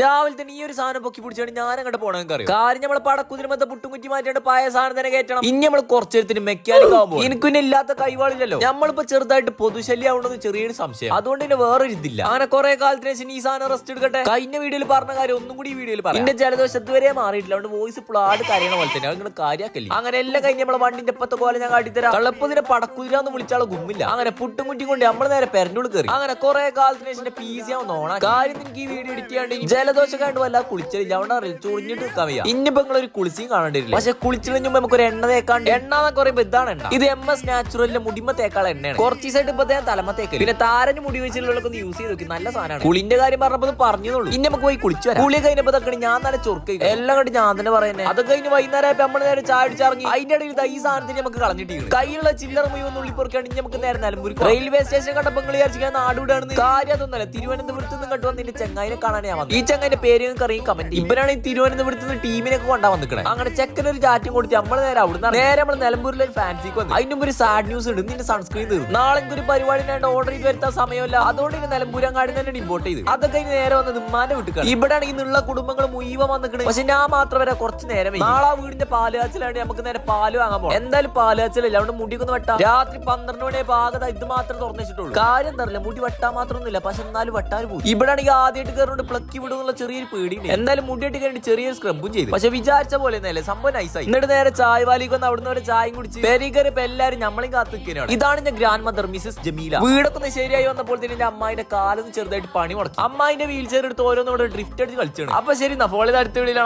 രാവിലെ തന്നെ ഈ ഒരു സാധനം പൊക്കി പിടിച്ചാണ് ഞാൻ അങ്ങോട്ട് പോണെങ്കിൽ അറിയാം കാര്യം നമ്മളെ പടക്കുതിരുമത്തെ പുട്ടുംകുറ്റി മാറ്റിയിട്ട് പായ സാധനം തന്നെ കയറ്റണം. ഇനി നമ്മൾ കുറച്ചെടുത്തിന് മെക്കാനിക് ആകുമ്പോൾ എനിക്ക് പിന്നെ ഇല്ലാത്ത കൈവാളില്ലല്ലോ. നമ്മളിപ്പോ ചെറുതായിട്ട് പൊതുശല്യം ആവണമെന്ന് ചെറിയൊരു സംശയം. അതുകൊണ്ട് തന്നെ വേറെ ഇതില്ല. അങ്ങനെ കുറെ കാലത്തിന് ശേഷം ഈ സാധനം റെസ്റ്റ് എടുക്കട്ടെ? കഴിഞ്ഞ വീഡിയോയിൽ പറഞ്ഞ കാര്യം ഒന്നും കൂടി ഈ വീഡിയോയിൽ പറയാം. എന്റെ ജലദോഷത്ത് വരെ മാറിയിട്ടില്ല. അതുകൊണ്ട് വോയിസ് ഇപ്പോൾ ആട് കരയണ പോലെ തന്നെ. അങ്ങനെ കാര്യമാക്കില്ല അങ്ങനെ എല്ലാം കഴിഞ്ഞ് നമ്മളെ വണ്ടിന്റെ ഇപ്പത്തെ പോലെ ഞാൻ കാട്ടിത്തരാം. കള്ളപ്പതിനെ പടക്കുതിര എന്ന് വിളിച്ചാളെ ഗുമ്മില്ല. അങ്ങനെ പുട്ടും കുറ്റി കൊണ്ട് നമ്മൾ നേരെ പെരണ്ടുള്ളിൽ കയറി അങ്ങനെ കുറെ കാലത്തിന് ശേഷം പി സി ആവുന്ന ഓണാ കാര്യം എനിക്ക് ഈ വീഡിയോ എഡിറ്റ് ചെയ്യാണ്ട് ജലദോഷം കണ്ടു വല്ല കുളിച്ചില്ല. അവിടെ അറിയില്ല ചൊറിഞ്ഞിട്ട് നിൽക്കാൻ വയ്യ ഇനിയിപ്പോ നിങ്ങൾ ഒരു കുളിച്ചും കാണേണ്ടിരില്ല? പക്ഷെ കുളിച്ചതിന് നമുക്ക് ഒരു എണ്ണ തേക്കാണ്ട്. എണ്ണ എന്നൊക്കെ പറയുമ്പോ ഇതാണ് എണ്ണ. ഇത് എം എസ് നാച്ചുറലിന്റെ മുടിമ തേക്കാളെ എണ്ണയാണ്. കുറച്ച് ദിവസമായിട്ട് ഇപ്പൊ തലമ തേക്കൽ പിന്നെ താരന് മുടി വെച്ചിട്ടുള്ളതൊക്കെ ഒന്ന് യൂസ് ചെയ്ത് നോക്കി. നല്ല സാധനമാണ്. കുളിന്റെ കാര്യം പറഞ്ഞപ്പോൾ പറഞ്ഞതുള്ളൂ ഇനി നമുക്ക് പോയി കുളിച്ചു വരാം. കുളി കഴിഞ്ഞപ്പോ തക്കണി ഞാൻ നല്ല ചൊറുക്ക എല്ലാം കണ്ട് ഞാൻ തന്നെ പറയുന്നത് അത് കഴിഞ്ഞ് വൈകുന്നേരം നമ്മൾ നേരെ ചായ അടിച്ചിറങ്ങി അതിന്റെ ഇടയിൽ ഈ സാധനത്തിന് നമുക്ക് കളഞ്ഞിട്ട് കയ്യിലുള്ള ചില്ലറ മുഴുവൻ ഉള്ളിപ്പൊറുക്കാണെങ്കിൽ നമുക്ക് നേരെ നിലമ്പൂരി റെയിൽവേ സ്റ്റേഷൻ കണ്ടപ്പോൾ നിങ്ങൾ വിചാരിച്ചു ഞാൻ നാടുവിടാണെന്ന് കാര്യം അതൊന്നല്ല തിരുവനന്തപുരത്ത് നിന്ന് കണ്ടു വന്നിന്റെ ചെങ്ങായിനെ കാണാൻ ഞാൻ വന്നു ഈ ചെങ്ങായിന്റെ പേര് നിങ്ങൾക്ക് അറിയും കമന്റ് ഇവരാണ് ഈ തിരുവനന്തപുരത്ത് നിന്ന് ടീമിനൊക്കെ കൊണ്ടാ വന്നിക്കണേ. അങ്ങനെ ചെക്കൻ ഒരു ചാറ്റും കൊടുത്ത് നമ്മൾ നേരെ അവിടുന്ന് നേരെ നമ്മൾ നിലമ്പൂരിലെ ഒരു ഫാൻസിക്ക് വന്നു. അതിന് മുമ്പ് ഒരു സാഡ് ന്യൂസ് ഉണ്ട് നിന്റെ സൺസ്ക്രീൻ തീർന്നു. നാളെ ഒരു പരിപാടി ഞാൻ ഓർഡർ ചെയ്ത് വരുത്താൻ സമയമല്ല. അതുകൊണ്ട് ഇനി നിലമ്പൂരങ്ങാടി തന്നെ ഇമ്പോർട്ട് ചെയ്ത്. അതൊക്കെ ഇനി നേരെ വന്നത് ഉമ്മാന്റെ വീട്ടിൽ ഇവിടെ ആണെങ്കിൽ നിന്നുള്ള കുടുംബങ്ങൾ മുഴുവൻ വന്നിക്കണേ. പക്ഷെ ഞാൻ മാത്രം വരെ. കുറച്ച് നേരം നാളെ ആ വീടിന്റെ പാൽ കാച്ചിലാണ് നമുക്ക് നേരെ പാൽ വാങ്ങാൻ പോകണം എന്തായാലും പാൽ കാച്ചിലല്ല അവിടെ മുടിക്കൊന്ന് വെട്ടാം. രാത്രി പന്ത്രണ്ട് മണിയെ ഭാഗത്ത് ഇത് മാത്രം തുറന്നിട്ടുള്ളൂ കാര്യം തരല്ല മുടി വെട്ടാൻ മാത്രമൊന്നുമില്ല പക്ഷെ എന്നാലും വെട്ടാൻ പോകും ഇവിടെ ആണെങ്കിൽ ആദ്യമായിട്ട് കയറുന്നുണ്ട് പ്ലക്കി വിടുന്നുള്ള ചെറിയൊരു പേടി എന്തായാലും മുടിയിട്ട് കഴിഞ്ഞ് ചെറിയൊരു സ്ക്രബും ചെയ്തു. പക്ഷെ വിചാരിച്ച പോലെ ഒന്നല്ലേ സംഭവം നൈസായി എന്നിട്ട് നേരെ ചായ വാലിക്ക് വന്ന് അവിടുന്ന് ഒരു ചായയും കുടിച്ച് പെരികറി ഇപ്പൊ എല്ലാരും നമ്മളെയും കാത്തിരിക്കാനാണ് ഇതാണ് എന്റെ ഗ്രാൻഡ് മദർ മിസസ് ജമീല. വീടൊക്കെ ഒന്ന് ശരിയായി വന്നപ്പോൾ തന്നെ എന്റെ അമ്മായിന്റെ കാലൊന്ന് ചെറുതായിട്ട് പണി മുടക്കി. അമ്മായിന്റെ വീൽ ചെയർ എടുത്ത് ഓരോന്നും ഇവിടെ ഡ്രിഫ്റ്റ് അടിച്ച് കളിച്ചാണ്. അപ്പൊ ശരി എന്നാ ഫോളിത് അടുത്ത വീടിലാണ്